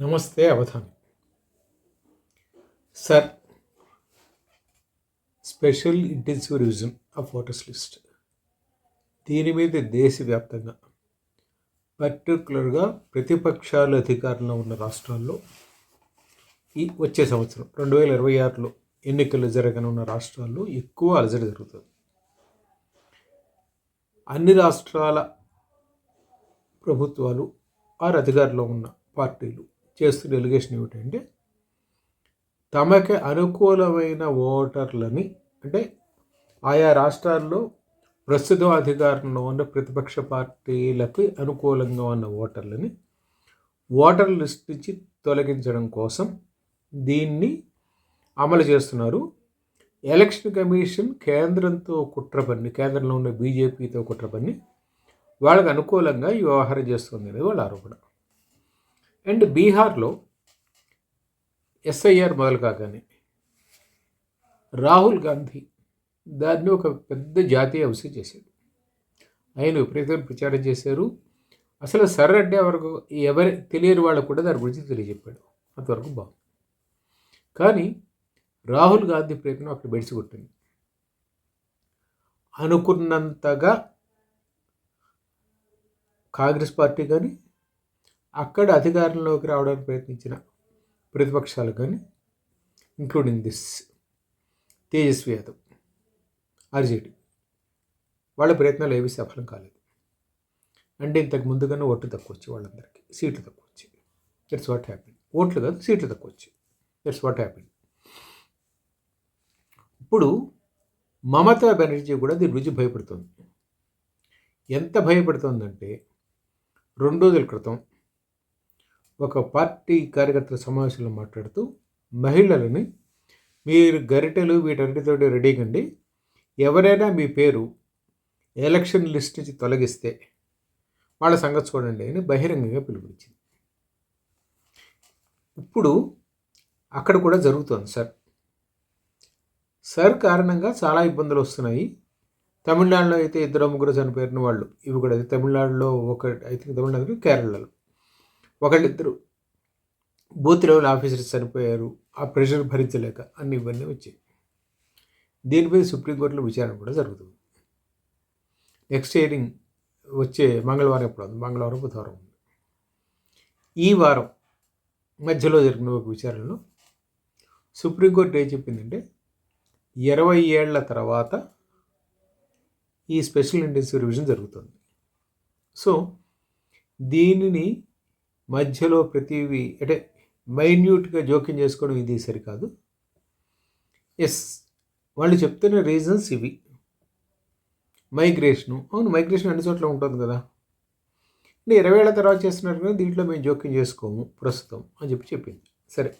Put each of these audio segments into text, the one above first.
నమస్తే Avadhani. Sir special intensive revision of voters list. దీని మీద దేశవ్యాప్తంగా పర్టికులర్గా ప్రతిపక్షాలు అధికారంలో ఉన్న రాష్ట్రాల్లో ఈ వచ్చే సంవత్సరం రెండు వేల ఇరవై ఆరులో ఎన్నికలు జరగనున్న రాష్ట్రాల్లో ఎక్కువ అలజడి జరుగుతుంది. అన్ని రాష్ట్రాల ప్రభుత్వాలు ఆరు అధికారంలో ఉన్న పార్టీలు చేస్తున్న ఎలిగేషన్ ఏమిటంటే తమకి అనుకూలమైన ఓటర్లని అంటే ఆయా రాష్ట్రాల్లో ప్రస్తుతం అధికారంలో ఉన్న ప్రతిపక్ష పార్టీలకు అనుకూలంగా ఉన్న ఓటర్లని ఓటర్ లిస్ట్ నుంచి తొలగించడం కోసం దీన్ని అమలు చేస్తున్నారు. ఎలక్షన్ కమిషన్ కేంద్రంతో కుట్ర పని కేంద్రంలో ఉన్న బీజేపీతో కుట్ర పని వాళ్ళకి అనుకూలంగా ఈ వ్యవహారం చేస్తుంది అనేది వాళ్ళ ఆరోపణ. అండ్ బీహార్లో ఎస్ఐఆర్ మొదలు కాగానే రాహుల్ గాంధీ దాన్ని ఒక పెద్ద జాతీయ అంశం చేశాడు. ఆయన విపరీతంగా ప్రచారం చేశారు. అసలు సర్ అంటే వరకు ఎవరి తెలియని వాళ్ళకు కూడా దాని గురించి తెలియజెప్పాడు. అంతవరకు బాగుంది. కానీ రాహుల్ గాంధీ ప్రయత్నం అక్కడ బెడిసి అనుకున్నంతగా కాంగ్రెస్ పార్టీ కానీ అక్కడ అధికారంలోకి రావడానికి ప్రయత్నించిన ప్రతిపక్షాలు కానీ including this Tejashwi Yadav RJD వాళ్ళ ప్రయత్నాలు ఏవి సఫలం కాలేదు. అంటే ఇంతకు ముందుగానే ఓట్లు తక్కువ వచ్చాయి వాళ్ళందరికీ. సీట్లు తక్కువ వచ్చి దట్స్ వాట్ హ్యాపీ ఓట్లు కాదు సీట్లు తక్కువ వచ్చాయి. దట్స్ వాట్ హ్యాపీ ఇప్పుడు మమతా బెనర్జీ కూడా దీని రుచి భయపడుతుంది. ఎంత భయపడుతుందంటే రెండు రోజుల క్రితం ఒక పార్టీ కార్యకర్తల సమావేశంలో మాట్లాడుతూ మహిళలని మీరు గరిటెలు వీటన్నిటితో రెడీ కండి. ఎవరైనా మీ పేరు ఎలక్షన్ లిస్ట్ నుంచి తొలగిస్తే వాళ్ళ సంగతి చూడండి అని బహిరంగంగా పిలుపునిచ్చింది. ఇప్పుడు అక్కడ కూడా జరుగుతోంది సార్. సార్ కారణంగా చాలా ఇబ్బందులు వస్తున్నాయి. తమిళనాడులో అయితే ఇద్దరు ముగ్గురు చనిపోయిన వాళ్ళు ఇవి కూడా తమిళనాడులో ఒక అయితే తమిళనాడు కేరళలో. ఒకళ్ళిద్దరు బూత్ లెవెల్ ఆఫీసర్స్ చనిపోయారు. ఆ ప్రెషర్ భరించలేక అన్ని ఇవన్నీ వచ్చాయి. దీనిపై సుప్రీంకోర్టులో విచారణ కూడా జరుగుతుంది. నెక్స్ట్ హియరింగ్ వచ్చే మంగళవారం ఎప్పుడు ఉంది? మంగళవారం బుధవారం ఉంది. ఈ వారం మధ్యలో జరిగిన ఒక విచారణలో సుప్రీంకోర్టు ఏం చెప్పిందంటే ఇరవై ఏళ్ళ తర్వాత ఈ స్పెషల్ ఇంటెన్సివ్ రివిజన్ జరుగుతుంది. సో దీనిని మధ్యలో ప్రతివి అంటే మైన్యూట్గా జోక్యం చేసుకోవడం ఇది సరికాదు. ఎస్ వాళ్ళు చెప్తున్న రీజన్స్ ఇవి. మైగ్రేషను అవును మైగ్రేషన్ అన్ని చోట్ల ఉంటుంది కదా. అంటే ఇరవై ఏళ్ళ తర్వాత చేస్తున్నారు కానీ దీంట్లో మేము జోక్యం చేసుకోము ప్రస్తుతం అని చెప్పి చెప్పింది. సరే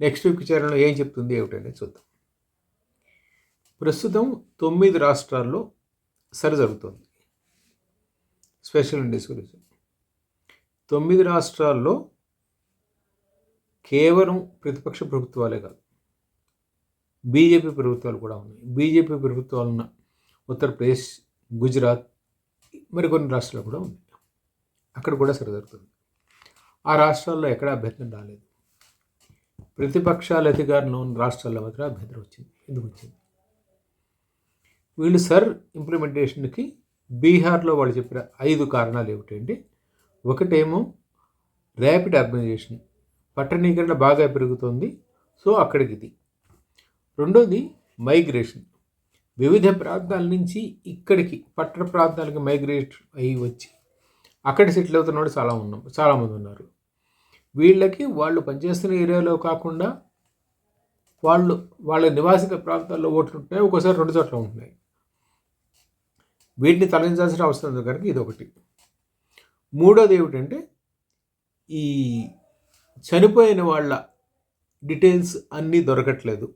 నెక్స్ట్ వీక్ విచారణలో ఏం చెప్తుంది ఏమిటంటే చూద్దాం. ప్రస్తుతం తొమ్మిది రాష్ట్రాల్లో సరి జరుగుతుంది. స్పెషల్ ఇండీస్ తొమ్మిది రాష్ట్రాల్లో కేవలం ప్రతిపక్ష ప్రభుత్వాలే కాదు. బీజేపీ ప్రభుత్వాలు కూడా ఉన్నాయి. బీజేపీ ప్రభుత్వాలు ఉన్న ఉత్తరప్రదేశ్ గుజరాత్ మరికొన్ని రాష్ట్రాలు కూడా ఉన్నాయి. అక్కడ కూడా సరిజరుగుతుంది ఆ రాష్ట్రాల్లో ఎక్కడ అభ్యర్థన రాలేదు. ప్రతిపక్షాల అధికారంలో ఉన్న రాష్ట్రాల్లో మాత్రం అభ్యర్థన వచ్చింది. ఎందుకు వచ్చింది? వీళ్ళు సర్ ఇంప్లిమెంటేషన్కి బీహార్లో వాళ్ళు చెప్పిన ఐదు కారణాలు ఏమిటంటే ఒకటేమో ర్యాపిడ్ అర్బనైజేషన్ పట్టణీకరణ బాగా పెరుగుతుంది. సో అక్కడికి ఇది రెండోది మైగ్రేషన్. వివిధ ప్రాంతాల నుంచి ఇక్కడికి పట్టణ ప్రాంతాలకి మైగ్రేట్ అయ్యి వచ్చి అక్కడ సెటిల్ అవుతున్న వాళ్ళు చాలా ఉన్నాం చాలామంది ఉన్నారు. వీళ్ళకి వాళ్ళు పనిచేస్తున్న ఏరియాలో కాకుండా వాళ్ళు వాళ్ళ నివాసిత ప్రాంతాల్లో ఓట్లు ఉంటాయి ఒక్కోసారి రెండు చోట్ల ఉంటున్నాయి. వీటిని తొలగించాల్సిన అవసరం ఉంది కనుక ఇది ఒకటి మూడోది ఏమిటంటే ఈ చనిపోయిన వాళ్ళ డీటెయిల్స్ అన్నీ దొరకట్లేదు.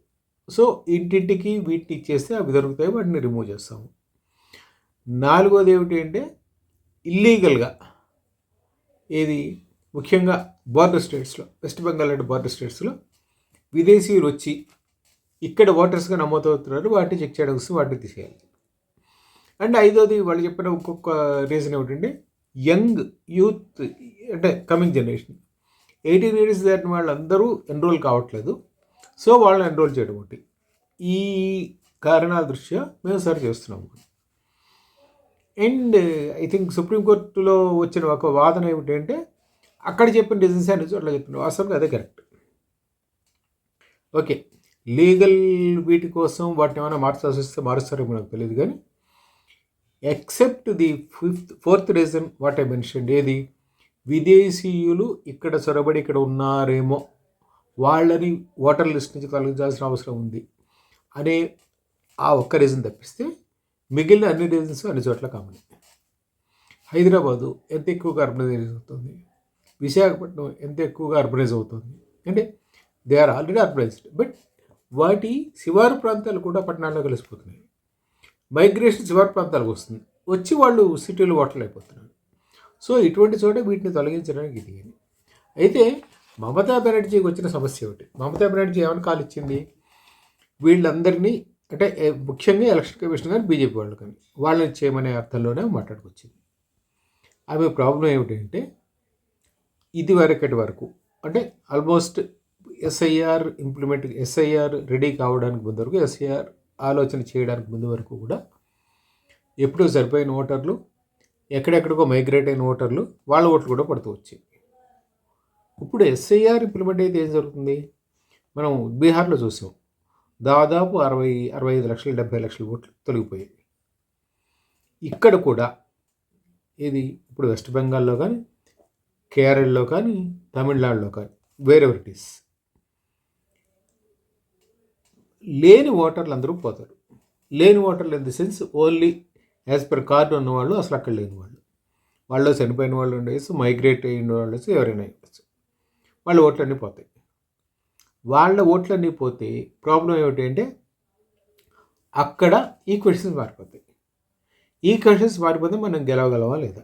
సో ఇంటింటికి వీటిని ఇచ్చేస్తే అవి దొరుకుతాయి వాటిని రిమూవ్ చేస్తాము. నాలుగోది ఏమిటి అంటే ఇల్లీగల్గా ఏది? ముఖ్యంగా బార్డర్ స్టేట్స్లో వెస్ట్ బెంగాల్ అంటే బార్డర్ స్టేట్స్లో విదేశీయులు వచ్చి ఇక్కడ ఓటర్స్గా నమోదవుతున్నారు వాటిని చెక్ చేయడం కోసం వాటిని తీసేయాలి. అండ్ ఐదోది వాళ్ళు చెప్పిన ఒక్కొక్క రీజన్ ఏమిటంటే యంగ్ యూత్ అంటే కమింగ్ జనరేషన్. ఎయిటీన్ ఇయర్స్ దాటిన వాళ్ళందరూ ఎన్రోల్ కావట్లేదు. సో వాళ్ళని ఎన్రోల్ చేయడం ఒకటి. ఈ కారణాల దృష్ట్యా మేము సరి చేస్తున్నాము అండ్ ఐ థింక్ సుప్రీంకోర్టులో వచ్చిన ఒక వాదన ఏమిటంటే అక్కడ చెప్పిన డిజైన్స్ అన్ని చోట్ల చెప్పిన వాస్తవంగా అదే కరెక్ట్. ఓకే. లీగల్ వీటి కోసం వాటిని ఏమైనా మార్చాల్సి వస్తే మారుస్తారేమో నాకు తెలియదు కానీ except the fifth fourth reason what I mention ఏది? విదేశీయులు ఇక్కడ చొరబడి ఇక్కడ ఉన్నారేమో వాళ్ళని ఓటర్ లిస్ట్ నుంచి తొలగించాల్సిన అవసరం ఉంది అనే ఆ ఒక్క రీజన్ తప్పిస్తే మిగిలిన అన్ని రీజన్స్ అన్ని చోట్ల కామన్ హైదరాబాదు ఎంత ఎక్కువగా అర్బనైజ్ అవుతుంది? విశాఖపట్నం ఎంత ఎక్కువగా అర్బనైజ్ అవుతుంది? అంటే they are already urbanised but వాటి శివారు ప్రాంతాలు కూడా పట్టణాల్లో కలిసిపోతున్నాయి. మైగ్రేషన్ శివారు ప్రాంతాలకు వస్తుంది. వచ్చి వాళ్ళు సిటీలు ఓటర్లు సో ఇటువంటి చోట వీటిని తొలగించడానికి ఇది అయితే మమతా బెనర్జీకి వచ్చిన సమస్య ఒకటి. మమతా బెనర్జీ ఏమైనా కాల్ ఇచ్చింది? వీళ్ళందరినీ అంటే ముఖ్యంగా ఎలక్షన్ కమిషన్ కానీ బీజేపీ వాళ్ళు కానీ వాళ్ళని చేయమనే అర్థంలోనే మాట్లాడుకొచ్చింది. ఆమె ప్రాబ్లం ఏమిటంటే ఇది వరకటి వరకు అంటే almost SIR implement SIR ready కావడానికి ముందు వరకు ఎస్ఐఆర్ ఆలోచన చేయడానికి ముందు వరకు కూడా ఎప్పుడూ సరిపోయిన ఓటర్లు ఎక్కడెక్కడికో మైగ్రేట్ అయిన ఓటర్లు వాళ్ళ ఓట్లు కూడా పడుతూ వచ్చాయి ఇప్పుడు ఎస్ఐఆర్ ఇంప్లిమెంట్ అయితే ఏం జరుగుతుంది? మనం బీహార్లో చూసాం. దాదాపు అరవై అరవై ఐదు లక్షలు డెబ్బై లక్షల ఓట్లు తొలగిపోయాయి. ఇక్కడ కూడా ఇది ఇప్పుడు వెస్ట్ బెంగాల్లో కానీ కేరళలో కానీ తమిళనాడులో కానీ వేరే ఇట్ లేని ఓటర్లు అందరూ పోతారు. లేని ఓటర్లు in the sense only as per card ఉన్నవాళ్ళు అసలు అక్కడ లేని వాళ్ళు. వాళ్ళు చనిపోయిన వాళ్ళు ఉండేసి మైగ్రేట్ అయిన వాళ్ళు ఎవరైనా ఉండొచ్చు. వాళ్ళ ఓట్లన్నీ పోతాయి. వాళ్ళ ఓట్లన్నీ పోతే ప్రాబ్లం ఏమిటంటే అక్కడ ఈ క్వశ్చన్స్ మారిపోతాయి. ఈ క్వశ్చన్స్ మారిపోతే మనం గెలవగలవా లేదా?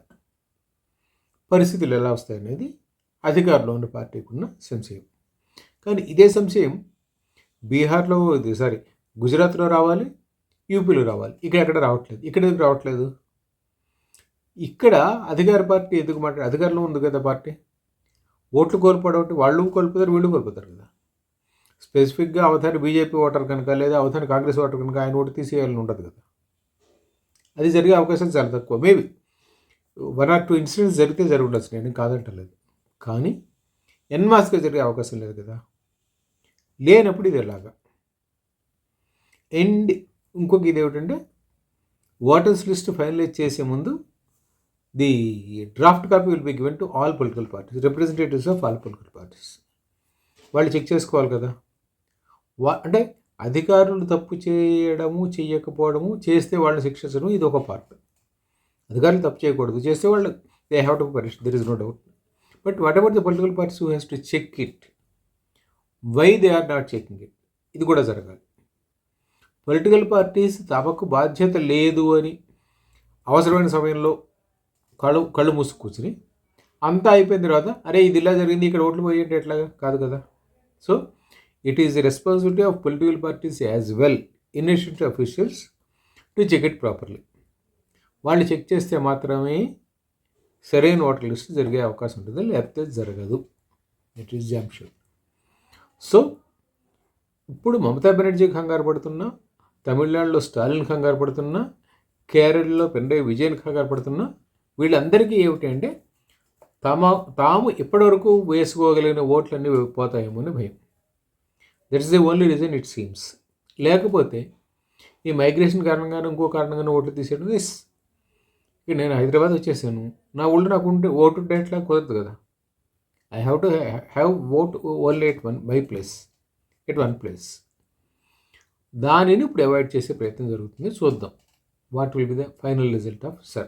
పరిస్థితులు ఎలా వస్తాయి అనేది అధికారంలో ఉన్న పార్టీకి ఉన్న సంశయం. కానీ ఇదే సంశయం బీహార్లో ఇది సారీ గుజరాత్లో రావాలి యూపీలో రావాలి. ఇక్కడ ఎక్కడ రావట్లేదు? ఇక్కడ ఎందుకు రావట్లేదు? ఇక్కడ అధికార పార్టీ ఎందుకు మాట్లాడే అధికారంలో ఉంది కదా పార్టీ. ఓట్లు కోల్పోవడం వాళ్ళు కోల్పోతారు వీళ్ళు కోల్పోతారు కదా. స్పెసిఫిక్గా అవధాని బీజేపీ ఓటర్ కనుక లేదా అవధాని కాంగ్రెస్ ఓటర్ కనుక ఆయన ఓటు తీసేయాలని ఉండదు కదా. అది జరిగే అవకాశం చాలా తక్కువ. Maybe one or two incidents జరిగితే జరుగుండొచ్చు. నేను కాదంటలేదు. కానీ ఎన్మాస్గా జరిగే అవకాశం లేదు కదా. లేనప్పుడు ఇది ఎలాగా? అండ్ ఇంకొక ఇది ఏమిటంటే ఓటర్స్ లిస్ట్ ఫైనలైజ్ చేసే ముందు the draft copy will be given to all political parties representatives of all political parties వాళ్ళు చెక్ చేసుకోవాలి కదా. వా అంటే అధికారులు తప్పు చేయడము చేయకపోవడము చేస్తే వాళ్ళని శిక్షించడం ఇది ఒక పార్ట్ అధికారులు తప్పు చేయకూడదు చేస్తే వాళ్ళు they have to punish there is no doubt but whatever the political parties who has to check it why they are not checking it ఇది కూడా జరగాలి. పొలిటికల్ పార్టీస్ తమకు బాధ్యత లేదు అని అవసరమైన సమయంలో కళ్ళు కళ్ళు మూసి కూర్చుని అంతా అయిపోయిన తర్వాత అరే ఇది ఇలా జరిగింది ఇక్కడ ఓట్లు పోయేంటి ఎట్లాగా? కాదు కదా? So it is the responsibility of political parties as well institute officials to check it properly వాళ్ళు చెక్ చేస్తే మాత్రమే సరైన ఓటర్ లిస్ట్ జరిగే అవకాశం ఉంటుంది లేకపోతే జరగదు. ఇట్ ఈస్ జామ్ సో ఇప్పుడు మమతా బెనర్జీ కంగారు పడుతున్నా తమిళనాడులో స్టాలిన్ కంగారు పడుతున్నా కేరళలో పెండే విజయన్ కంగారు పడుతున్నా వీళ్ళందరికీ ఏమిటి అంటే తమ తాము ఇప్పటివరకు వేసుకోగలిగిన ఓట్లన్నీ పోతాయేమో అని భయం. That is the only reason it seems లేకపోతే ఈ మైగ్రేషన్ కారణంగానే ఇంకో కారణంగానే ఓట్లు తీసేయడం ఎస్ ఇక నేను హైదరాబాద్ వచ్చేసాను. నా ఊళ్ళో నాకు ఉంటే ఓటు డేట్లా కుదరదు కదా. I have to have vote only at one by place at one place దానిని ఇప్పుడు అవాయిడ్ చేసే ప్రయత్నం జరుగుతుంది. చూద్దాం. What will be the final result of SIR